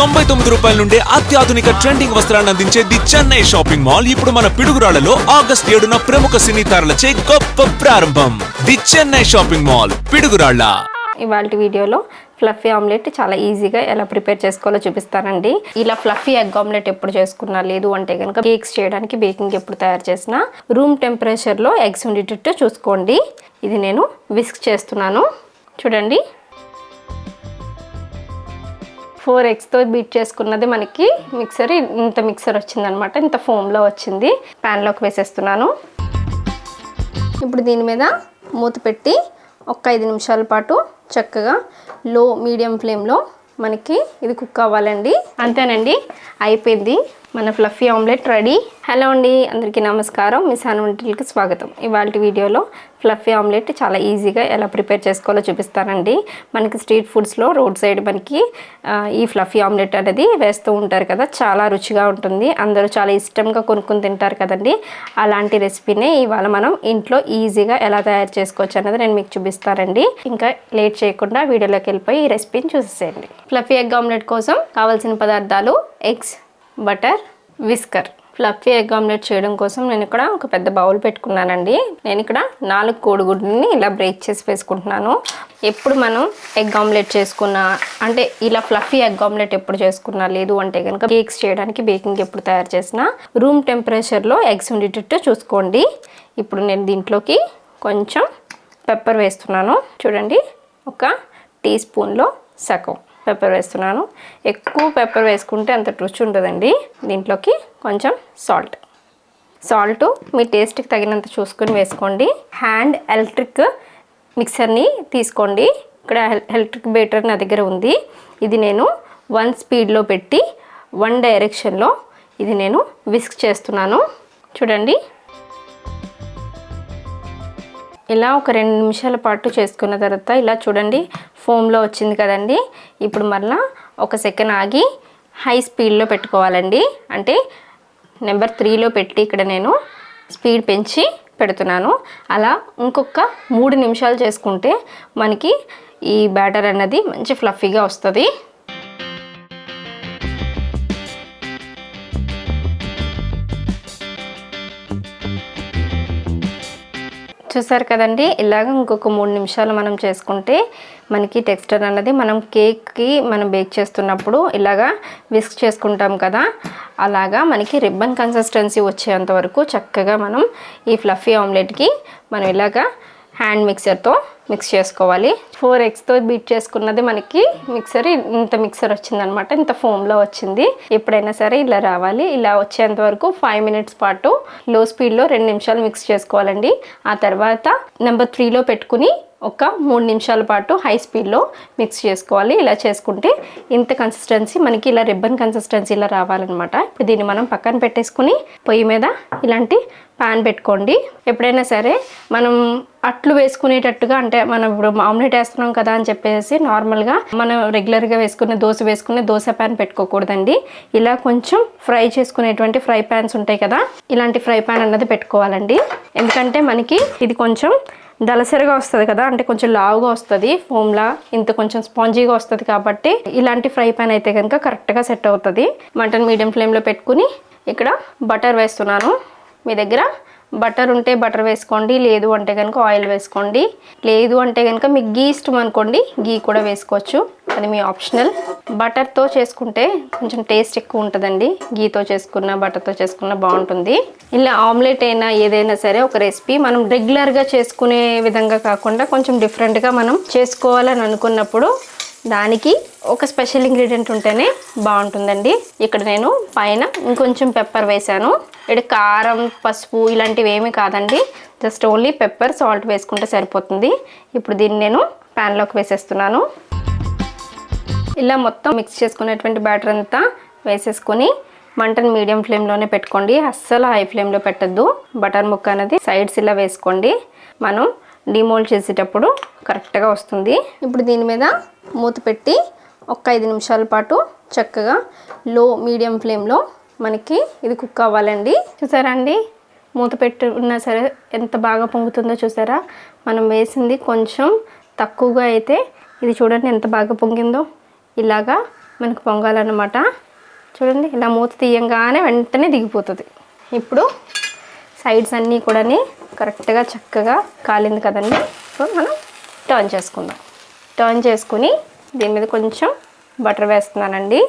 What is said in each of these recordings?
తొంభై తొమ్మిది రూపాయల నుండి అత్యాధునిక ట్రెండింగ్ వస్త్రాన్ని అందించే ది చెన్నై షాపింగ్ మాల్. ఇప్పుడు మన పిడుగురాళ్ళలో ఆగస్ట్ ఏడున ప్రముఖ సినీ తారలచే గొప్ప ప్రారంభం. The Chennai shopping mall Piduguralla. ఇవాళ వీడియోలో ఫ్లఫీ ఆమ్లెట్ చాలా ఈజీగా ఎలా ప్రిపేర్ చేసుకోవాలో చూపిస్తానండి. ఇలా ఫ్లఫీ ఎగ్ ఆమ్లెట్ ఎప్పుడు చేసుకున్నా లేదు అంటే కనుక కేక్స్ చేయడానికి బేకింగ్ ఎప్పుడు తయారు చేసినా రూమ్ టెంపరేచర్లో ఎగ్స్ ఉండేటట్టు చూసుకోండి. ఇది నేను విస్క్ చేస్తున్నాను. చూడండి. ఫోర్ ఎగ్స్తో బీట్ చేసుకున్నది మనకి మిక్సర్ ఇంత మిక్సర్ వచ్చిందనమాట ఇంత ఫోమ్లో వచ్చింది. ప్యాన్లోకి వేసేస్తున్నాను. ఇప్పుడు దీని మీద మూత పెట్టి ఒక ఐదు నిమిషాల పాటు చక్కగా లో మీడియం ఫ్లేమ్లో మనకి ఇది కుక్ అవ్వాలండి. అంతేనండి అయిపోయింది. మన ఫ్లఫీ ఆమ్లెట్ రెడీ. హలో అండి అందరికీ నమస్కారం. మీ సాన్ వంటలకి స్వాగతం. ఇవాళ వీడియోలో ఫ్లఫీ ఆమ్లెట్ చాలా ఈజీగా ఎలా ప్రిపేర్ చేసుకోవాలో చూపిస్తానండి. మనకి స్ట్రీట్ ఫుడ్స్లో రోడ్ సైడ్ మనకి ఈ ఫ్లఫీ ఆమ్లెట్ అనేది వేస్తూ ఉంటారు కదా చాలా రుచిగా ఉంటుంది. అందరూ చాలా ఇష్టంగా కొనుక్కొని తింటారు కదండి. అలాంటి రెసిపీనే ఇవాళ మనం ఇంట్లో ఈజీగా ఎలా తయారు చేసుకోవచ్చు అన్నది నేను మీకు చూపిస్తానండి. ఇంకా లేట్ చేయకుండా వీడియోలోకి వెళ్ళిపోయి ఈ రెసిపీని చూసేసేయండి. ఫ్లఫీ ఎగ్ ఆమ్లెట్ కోసం కావాల్సిన పదార్థాలు eggs butter whisker. Fluffy egg omelette చేయడం కోసం నేను ఇక్కడ ఒక పెద్ద బౌల్ పెట్టుకున్నానండి. నేను ఇక్కడ నాలుగు కోడిగుడ్లని ఇలా బ్రేక్ చేసి వేసుకుంటున్నాను. ఎప్పుడు మనం ఎగ్ ఆమ్లెట్ చేసుకున్నా అంటే ఇలా ఫ్లఫీ ఎగ్ ఆమ్లెట్ ఎప్పుడు చేసుకున్నా లేదు అంటే కనుక కేక్స్ చేయడానికి బేకింగ్ ఎప్పుడు తయారు చేసినా రూమ్ టెంపరేచర్లో ఎగ్స్ ఉండేటట్టు చూసుకోండి. ఇప్పుడు నేను దీంట్లోకి కొంచెం పెప్పర్ వేస్తున్నాను. చూడండి ఒక టీ స్పూన్లో సగం. పెప్పర్ వేస్తున్నాను. ఎక్కువ పెప్పర్ వేసుకుంటే అంత రుచి ఉండదండి. దీంట్లోకి కొంచెం సాల్ట్. సాల్ట్ మీ టేస్ట్కి తగినంత చూసుకొని వేసుకోండి. హ్యాండ్ ఎలక్ట్రిక్ మిక్సర్ని తీసుకోండి. ఇక్కడ ఎలక్ట్రిక్ బేటర్ నా దగ్గర ఉంది. ఇది నేను వన్ స్పీడ్లో పెట్టి వన్ డైరెక్షన్లో ఇది నేను విస్క్ చేస్తున్నాను. చూడండి. ఇలా ఒక రెండు నిమిషాల పాటు చేసుకున్న తర్వాత ఇలా చూడండి ఫోమ్లో వచ్చింది కదండి. ఇప్పుడు మరలా ఒక సెకండ్ ఆగి హై స్పీడ్లో పెట్టుకోవాలండి. అంటే నెంబర్ త్రీలో పెట్టి ఇక్కడ నేను స్పీడ్ పెంచి పెడుతున్నాను. అలా ఇంకొక మూడు నిమిషాలు చేసుకుంటే మనకి ఈ బ్యాటర్ అన్నది మంచి ఫ్లఫీగా వస్తుంది. చూసారు కదండి? ఇలాగ ఇంకొక మూడు నిమిషాలు మనం చేసుకుంటే మనకి టెక్స్చర్ అన్నది మనం కేక్కి మనం బేక్ చేస్తున్నప్పుడు ఇలాగా విస్క్ చేసుకుంటాం కదా? అలాగా మనకి రిబ్బన్ కన్సిస్టెన్సీ వచ్చేంత వరకు చక్కగా మనం ఈ ఫ్లఫీ ఆమ్లెట్కి మనం ఇలాగా హ్యాండ్ మిక్సర్తో మిక్స్ చేసుకోవాలి. ఫోర్ ఎగ్స్తో బీట్ చేసుకున్నది మనకి మిక్సర్ ఇంత మిక్సర్ వచ్చిందనమాట ఇంత ఫోమ్లో వచ్చింది. ఎప్పుడైనా సరే ఇలా రావాలి. ఇలా వచ్చేంత వరకు ఫైవ్ మినిట్స్ పాటు లో స్పీడ్లో రెండు నిమిషాలు మిక్స్ చేసుకోవాలండి. ఆ తర్వాత నెంబర్ త్రీలో పెట్టుకుని ఒక మూడు నిమిషాల పాటు హై స్పీడ్లో మిక్స్ చేసుకోవాలి. ఇలా చేసుకుంటే ఇంత కన్సిస్టెన్సీ మనకి ఇలా రిబ్బన్ కన్సిస్టెన్సీ ఇలా రావాలన్నమాట. ఇప్పుడు దీన్ని మనం పక్కన పెట్టేసుకుని పొయ్యి మీద ఇలాంటి పాన్ పెట్టుకోండి. ఎప్పుడైనా సరే మనం అట్లు వేసుకునేటట్టుగా అంటే మనం ఇప్పుడు ఆమ్లెట్ వేస్తున్నాం కదా అని చెప్పేసి నార్మల్గా మనం రెగ్యులర్గా వేసుకునే దోశ వేసుకునే దోశ ప్యాన్ పెట్టుకోకూడదండి. ఇలా కొంచెం ఫ్రై చేసుకునేటువంటి ఫ్రై ప్యాన్స్ ఉంటాయి కదా ఇలాంటి ఫ్రై ప్యాన్ అన్నది పెట్టుకోవాలండి. ఎందుకంటే మనకి ఇది కొంచెం దలసరిగా వస్తుంది కదా అంటే కొంచెం లావుగా వస్తుంది ఫోమ్లా ఇంత కొంచెం స్పాంజీగా వస్తుంది కాబట్టి ఇలాంటి ఫ్రై పాన్ అయితే కనుక కరెక్ట్గా సెట్ అవుతుంది. మటన్ మీడియం ఫ్లేమ్లో పెట్టుకుని ఇక్కడ బటర్ వేస్తున్నాను. మీ దగ్గర బటర్ ఉంటే బటర్ వేసుకోండి లేదు అంటే కనుక ఆయిల్ వేసుకోండి. లేదు అంటే కనుక మీకు గీ ఇష్టం అనుకోండి గీ కూడా వేసుకోవచ్చు. అది మీ ఆప్షనల్. బటర్తో చేసుకుంటే కొంచెం టేస్ట్ ఎక్కువ ఉంటుందండి. గీతో చేసుకున్న బటర్తో చేసుకున్న బాగుంటుంది. ఇలా ఆమ్లెట్ అయినా ఏదైనా సరే ఒక రెసిపీ మనం రెగ్యులర్గా చేసుకునే విధంగా కాకుండా కొంచెం డిఫరెంట్గా మనం చేసుకోవాలని అనుకున్నప్పుడు దానికి ఒక స్పెషల్ ఇంగ్రీడియంట్ ఉంటేనే బాగుంటుందండి. ఇక్కడ నేను పైన ఇంకొంచెం పెప్పర్ వేశాను. ఇక్కడ కారం పసుపు ఇలాంటివి ఏమీ కాదండి. జస్ట్ ఓన్లీ పెప్పర్ సాల్ట్ వేసుకుంటే సరిపోతుంది. ఇప్పుడు దీన్ని నేను ప్యాన్లోకి వేసేస్తున్నాను. ఇలా మొత్తం మిక్స్ చేసుకునేటువంటి బ్యాటర్ అంతా వేసేసుకొని మంటను మీడియం ఫ్లేమ్లోనే పెట్టుకోండి. అస్సలు హై ఫ్లేమ్లో పెట్టద్దు. బటర్ ముక్క అనేది సైడ్స్ ఇలా వేసుకోండి. మనం డిమోల్డ్ చేసేటప్పుడు కరెక్ట్గా వస్తుంది. ఇప్పుడు దీని మీద మూత పెట్టి ఒక ఐదు నిమిషాల పాటు చక్కగా లో మీడియం ఫ్లేమ్లో మనకి ఇది కుక్ అవ్వాలండి. చూసారా అండి? మూత పెట్టి ఉన్నా సరే ఎంత బాగా పొంగుతుందో చూసారా? మనం వేసింది కొంచెం తక్కువగా అయితే ఇది చూడండి ఎంత బాగా పొంగిందో. ఇలాగా మనకు పొంగాలన్నమాట. చూడండి ఇలా మూత తీయంగానే వెంటనే దిగిపోతుంది. ఇప్పుడు సైడ్స్ అన్నీ కూడా కరెక్ట్గా చక్కగా కాలింది కదండి. సో మనం టర్న్ చేసుకుందాం. టర్న్ చేసుకుని దీని మీద కొంచెం బటర్ వేస్తున్నానండి.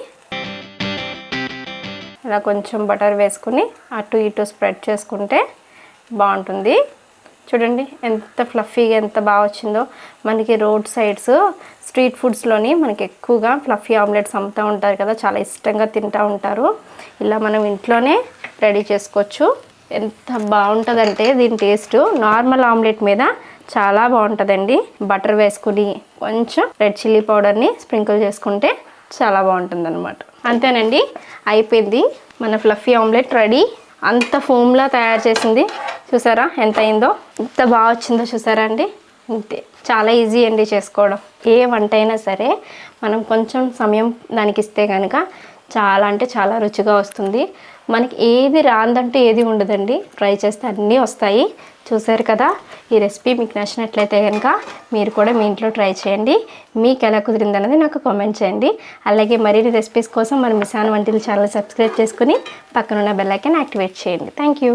ఇలా కొంచెం బటర్ వేసుకుని అటు ఇటు స్ప్రెడ్ చేసుకుంటే బాగుంటుంది. చూడండి ఎంత ఫ్లఫీగా ఎంత బాగా వచ్చిందో. మనకి రోడ్ సైడ్స్ స్ట్రీట్ ఫుడ్స్లోని మనకి ఎక్కువగా ఫ్లఫీ ఆమ్లెట్స్ అమ్ముతూ ఉంటారు కదా చాలా ఇష్టంగా తింటూ ఉంటారు. ఇలా మనం ఇంట్లోనే రెడీ చేసుకోవచ్చు. ఎంత బాగుంటుందంటే దీని టేస్ట్ నార్మల్ ఆమ్లెట్ మీద చాలా బాగుంటుందండి. బటర్ వేసుకుని కొంచెం రెడ్ చిల్లీ పౌడర్ని స్ప్రింకిల్ చేసుకుంటే చాలా బాగుంటుంది అనమాట అంతేనండి అయిపోయింది. మన ఫ్లఫీ ఆమ్లెట్ రెడీ అంత ఫోమ్లా తయారు చేసింది. చూసారా? ఎంత అయిందో ఎంత బాగా వచ్చిందో చూసారా అండి? అంతే చాలా ఈజీ అండి చేసుకోవడం. ఏ వంట అయినా సరే మనం కొంచెం సమయం దానికి ఇస్తే కనుక చాలా అంటే చాలా రుచిగా వస్తుంది. మనకి ఏది రాందంటే ఏది ఉండదండి. ట్రై చేస్తే అన్నీ వస్తాయి. చూసారు కదా? ఈ రెసిపీ మీకు నచ్చినట్లయితే కనుక మీరు కూడా మీ ఇంట్లో ట్రై చేయండి. మీకు ఎలా కుదిరిందన్నది నాకు కామెంట్ చేయండి. అలాగే మరిన్ని రెసిపీస్ కోసం మన మిసాన్ వంటిలు ఛానల్ సబ్స్క్రైబ్ చేసుకుని పక్కనున్న బెల్ యాక్టివేట్ చేయండి. Thank you